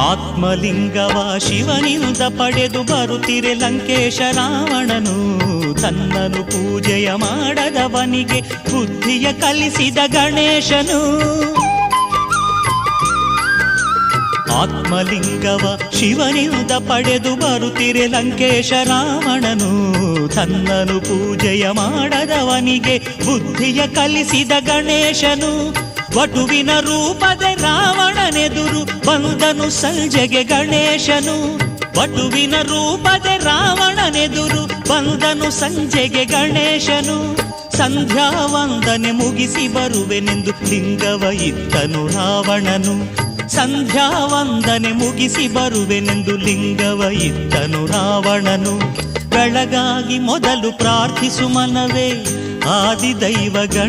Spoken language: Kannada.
ಆತ್ಮಲಿಂಗವ ಶಿವನಿಂದ ಪಡೆದು ಬರುತ್ತಿರೆ ಲಂಕೇಶ ರಾವಣನು. ತನ್ನನು ಪೂಜೆಯ ಮಾಡದವನಿಗೆ ಬುದ್ಧಿಯ ಕಲಿಸಿದ ಗಣೇಶನು. ಆತ್ಮಲಿಂಗವ ಶಿವನಿಂದ ಪಡೆದು ಬರುತ್ತಿರೆ ಲಂಕೇಶ ರಾವಣನು. ತನ್ನನು ಪೂಜೆಯ ಮಾಡದವನಿಗೆ ಬುದ್ಧಿಯ ಕಲಿಸಿದ ಗಣೇಶನು. ವಟುವಿನ ರೂಪದ ರಾವಣನೆದುರು ಬಂದನು ಸಂಜೆಗೆ ಗಣೇಶನು. ವಟುವಿನ ರೂಪದ ರಾವಣನೆದುರು ಬಂದನು ಸಂಜೆಗೆ ಗಣೇಶನು. ಸಂಧ್ಯಾ ವಂದನೆ ಮುಗಿಸಿ ಬರುವೆನೆಂದು ಲಿಂಗವ ಇತ್ತನು ರಾವಣನು. ಸಂಧ್ಯಾ ವಂದನೆ ಮುಗಿಸಿ ಬರುವೆನೆಂದು ಲಿಂಗವ ಇತ್ತನು ರಾವಣನು. ಬೆಳಗಾಗಿ ಮೊದಲು ಪ್ರಾರ್ಥಿಸು ಮನವೇ, ಆದಿದೈವ ಗಣ